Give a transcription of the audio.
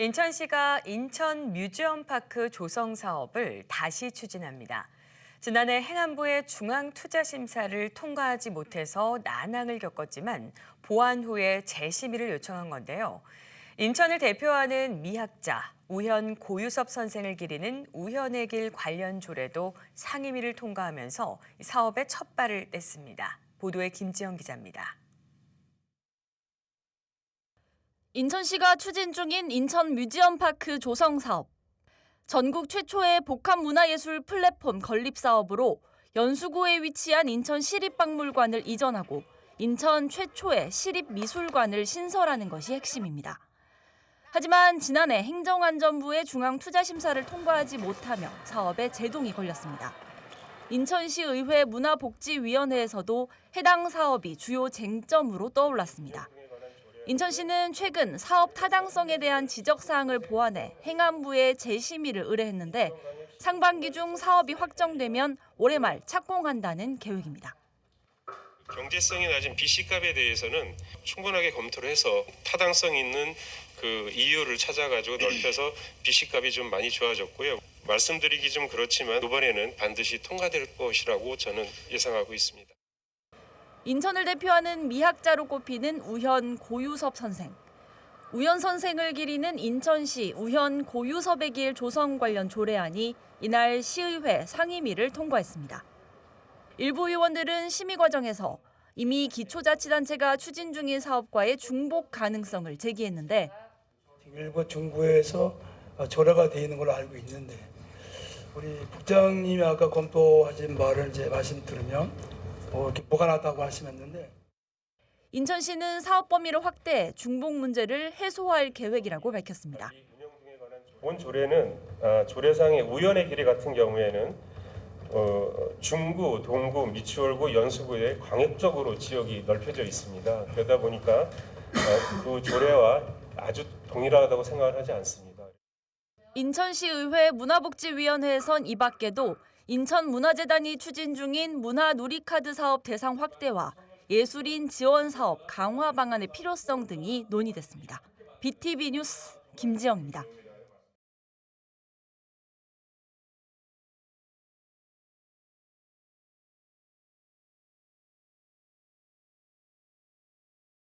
인천시가 인천 뮤지엄 파크 조성 사업을 다시 추진합니다. 지난해 행안부의 중앙 투자 심사를 통과하지 못해서 난항을 겪었지만 보완 후에 재심의를 요청한 건데요. 인천을 대표하는 미학자 우현 고유섭 선생을 기리는 우현의 길 관련 조례도 상임위를 통과하면서 사업의 첫 발을 뗐습니다. 보도에 김지영 기자입니다. 인천시가 추진 중인 인천 뮤지엄 파크 조성 사업. 전국 최초의 복합 문화예술 플랫폼 건립 사업으로 연수구에 위치한 인천 시립박물관을 이전하고 인천 최초의 시립미술관을 신설하는 것이 핵심입니다. 하지만 지난해 행정안전부의 중앙투자심사를 통과하지 못하며 사업에 제동이 걸렸습니다. 인천시 의회 문화복지위원회에서도 해당 사업이 주요 쟁점으로 떠올랐습니다. 인천시는 최근 사업 타당성에 대한 지적 사항을 보완해 행안부에 재심의를 의뢰했는데 상반기 중 사업이 확정되면 올해 말 착공한다는 계획입니다. 경제성이 낮은 BC값에 대해서는 충분하게 검토를 해서 타당성 있는 그 이유를 찾아가지고 넓혀서 BC값이 좀 많이 좋아졌고요. 말씀드리기 좀 그렇지만 이번에는 반드시 통과될 것이라고 저는 예상하고 있습니다. 인천을 대표하는 미학자로 꼽히는 우현 고유섭 선생. 우현 선생을 기리는 인천시 우현 고유섭의 길 조성 관련 조례안이 이날 시의회 상임위를 통과했습니다. 일부 의원들은 심의 과정에서 이미 기초자치단체가 추진 중인 사업과의 중복 가능성을 제기했는데 일부 정부에서 조례가 되어 있는 걸로 알고 있는데 우리 국장님이 아까 검토하신 바를 이제 말씀 들으면 어, 이렇게 보관하다고 하시는데 인천시는 사업 범위를 확대 중복 문제를 해소할 계획이라고 밝혔습니다. 본 조례는 아, 조례상의 우연의 길이 같은 경우에는 어, 중구, 동구, 미추홀구, 연수구에 광역적으로 지역이 넓혀져 있습니다. 그러다 보니까 어, 그 조례와 아주 동일하다고 생각을 하지 않습니다. 인천시의회 문화복지위원회에선 이 밖에도 인천문화재단이 추진 중인 문화누리카드 사업 대상 확대와 예술인 지원 사업 강화 방안의 필요성 등이 논의됐습니다. BTV 뉴스 김지영입니다.